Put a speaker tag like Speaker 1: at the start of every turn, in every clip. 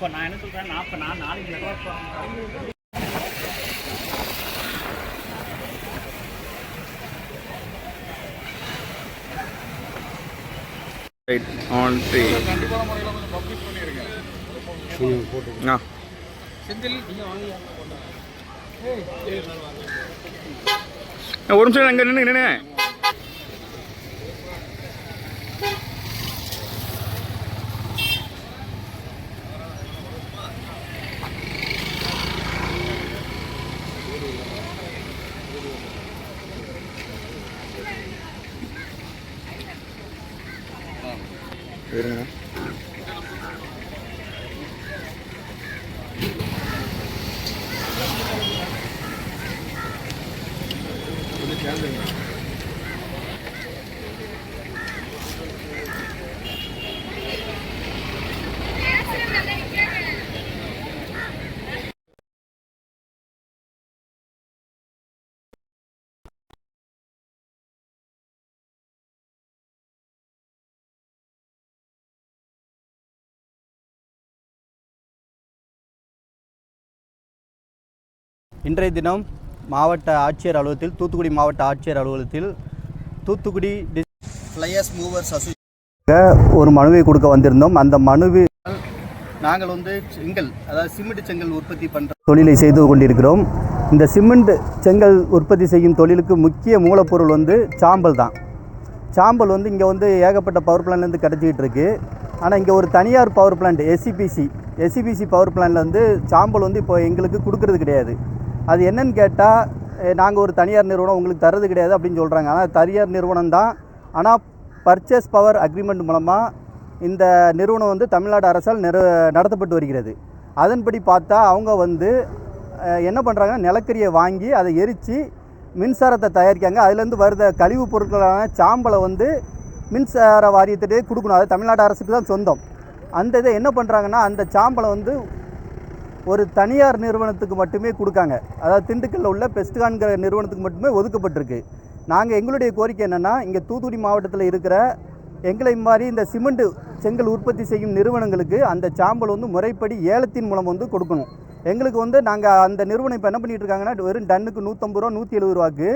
Speaker 1: இப்போ நான் என்ன சொல்கிறேன் நான் நாளைக்கு மெட்ராஸ்
Speaker 2: ரைட் ஆன் த்ரீ ஆ, ஒரு நிமிஷம் அங்கே நின்று நின்று 对呀。我的天哪！
Speaker 3: இன்றைய தினம் மாவட்ட ஆட்சியர் அலுவலகத்தில் தூத்துக்குடி மாவட்ட ஆட்சியர் அலுவலகத்தில் தூத்துக்குடி ஃப்ளையர்ஸ் மூவர்ஸ் அசோசியேஷன் ஒரு மனுவை கொடுக்க வந்திருந்தோம். அந்த மனுவில் நாங்கள் வந்து செங்கல் அதாவது சிமெண்ட் செங்கல் உற்பத்தி பண்ணுற தொழிலை செய்து கொண்டிருக்கிறோம். இந்த சிமெண்ட் செங்கல் உற்பத்தி செய்யும் தொழிலுக்கு முக்கிய மூலப்பொருள் வந்து சாம்பல் தான். சாம்பல் வந்து இங்கே வந்து ஏகப்பட்ட பவர் பிளான்லேருந்து கிடச்சிக்கிட்டு இருக்கு. ஆனால் இங்கே ஒரு தனியார் power plant SCPC SCPC power பிளான்ட்லேருந்து சாம்பல் வந்து இப்போ எங்களுக்கு கொடுக்கறது கிடையாது. அது என்னன்னு கேட்டால் நாங்கள் ஒரு தனியார் நிறுவனம் உங்களுக்கு தர்றது கிடையாது அப்படின்னு சொல்கிறாங்க ஆனால் தனியார் நிறுவனம் தான். ஆனால் பர்ச்சேஸ் பவர் அக்ரிமெண்ட் மூலமாக இந்த நிறுவனம் வந்து தமிழ்நாடு அரசால் நிறு நடத்தப்பட்டு வருகிறது. அதன்படி பார்த்தா அவங்க வந்து என்ன பண்ணுறாங்கன்னா நிலக்கரியை வாங்கி அதை எரித்து மின்சாரத்தை தயாரிக்காங்க அதுலேருந்து வருத கழிவுப் பொருட்களான சாம்பலை வந்து மின்சார வாரியத்திட்டே கொடுக்கணும். அது தமிழ்நாடு அரசுக்கு தான் சொந்தம். அந்த இதை என்ன பண்ணுறாங்கன்னா அந்த சாம்பலை வந்து ஒரு தனியார் நிறுவனத்துக்கு மட்டுமே கொடுக்காங்க. அதாவது திண்டுக்கல்ல உள்ள பெஸ்ட்கான்கிற நிறுவனத்துக்கு மட்டுமே ஒதுக்கப்பட்டிருக்கு. நாங்கள் எங்களுடைய கோரிக்கை என்னென்னா இங்கே தூத்துக்குடி மாவட்டத்தில் இருக்கிற எங்களை மாதிரி இந்த சிமெண்ட் செங்கல் உற்பத்தி செய்யும் நிறுவனங்களுக்கு அந்த சாம்பல் வந்து முறைப்படி ஏலத்தின் மூலம் வந்து கொடுக்கணும். எங்களுக்கு வந்து நாங்கள் அந்த நிறுவனம் இப்போ என்ன பண்ணிட்டு இருக்காங்கன்னா வெறும் டன்னுக்கு நூற்றம்பது ரூபா நூற்றி எழுபது ரூபாக்கு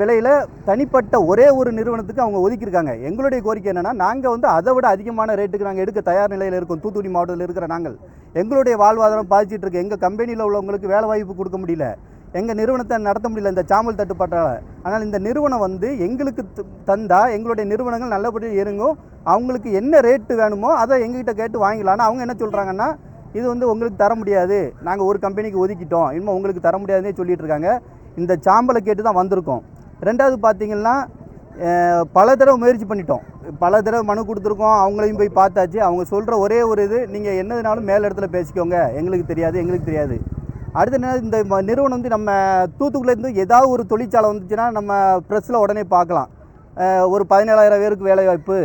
Speaker 3: விலையில் தனிப்பட்ட ஒரே ஒரு நிறுவனத்துக்கு அவங்க ஒதுக்கியிருக்காங்க. எங்களுடைய கோரிக்கை என்னென்னா நாங்கள் வந்து அதை விட அதிகமான ரேட்டுக்கு நாங்கள் எடுக்க தயார் நிலையில் இருக்கோம். தூத்துக்குடி மாவட்டத்தில் இருக்கிற நாங்கள். எங்களுடைய வாழ்வாதாரம் பாதிச்சிட்டு இருக்கு. எங்கள் கம்பெனியில் உள்ளவங்களுக்கு வேலை வாய்ப்பு கொடுக்க முடியல. எங்கள் நிறுவனத்தை நடத்த முடியல இந்த சாம்பல் தட்டுப்பாட்டால். ஆனால் இந்த நிறுவனம் வந்து எங்களுக்கு தந்தால் எங்களுடைய நிறுவனங்கள் நல்லபடியாக இருங்கும் அவங்களுக்கு என்ன ரேட்டு வேணுமோ அதை எங்ககிட்ட கேட்டு வாங்கிக்கலாம். அவங்க என்ன சொல்கிறாங்கன்னா இது வந்து உங்களுக்கு தர முடியாது. நாங்கள் ஒரு கம்பெனிக்கு ஒதுக்கிட்டோம். இனிமேல் உங்களுக்கு தர முடியாதுன்னே சொல்லிட்டு இருக்காங்க. இந்த சாம்பலை கேட்டு தான் வந்திருக்கோம். ரெண்டாவது பார்த்தீங்கன்னா பல தடவை முயற்சி பண்ணிட்டோம். பல தடவை மனு கொடுத்துருக்கோம் அவங்களையும் போய் பார்த்தாச்சு. அவங்க சொல்கிற ஒரே ஒரு இது நீங்கள் என்னதுனாலும் மேல் இடத்துல பேசிக்கோங்க. எங்களுக்கு தெரியாது எங்களுக்கு தெரியாது. அடுத்த என்ன இந்த நிறுவனம் வந்து நம்ம தூத்துக்குடியிலேருந்து ஏதாவது ஒரு தொழிற்சாலை வந்துச்சுன்னா நம்ம ப்ரெஸ்ஸில் உடனே பார்க்கலாம். ஒரு பதினேழாயிரம் பேருக்கு வேலைவாய்ப்பு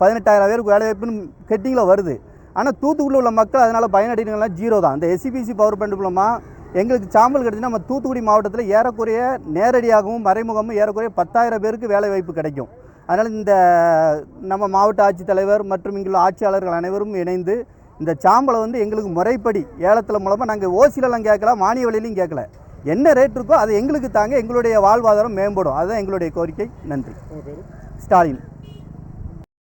Speaker 3: பதினெட்டாயிரம் பேருக்கு வேலைவாய்ப்புன்னு கெட்டிங்கில் வருது. ஆனால் தூத்துக்குடியில் உள்ள மக்கள் அதனால் பயனடைகிறவங்களாம் ஜீரோ தான் இந்த எஸ்சிபிசி பவர் பிளான்ட் மூலமாக எங்களுக்கு சாம்பல் கிடச்சுன்னா நம்ம தூத்துக்குடி மாவட்டத்தில் ஏறக்குறைய நேரடியாகவும் மறைமுகமும் ஏறக்குறைய பத்தாயிரம் பேருக்கு வேலை வாய்ப்பு கிடைக்கும். அதனால் இந்த நம்ம மாவட்ட ஆட்சித்தலைவர் மற்றும் இங்குள்ள ஆட்சியாளர்கள் அனைவரும் இணைந்து இந்த சாம்பலை வந்து எங்களுக்கு முறைப்படி ஏலத்தில் மூலமாக நாங்கள் ஓசிலெல்லாம் கேட்கல மானிய விலையிலையும் கேட்கல. என்ன ரேட் இருக்கோ அதை எங்களுக்கு தாங்க எங்களுடைய வாழ்வாதாரம் மேம்படும். அதுதான் எங்களுடைய கோரிக்கை. நன்றி. ஸ்டாலின்.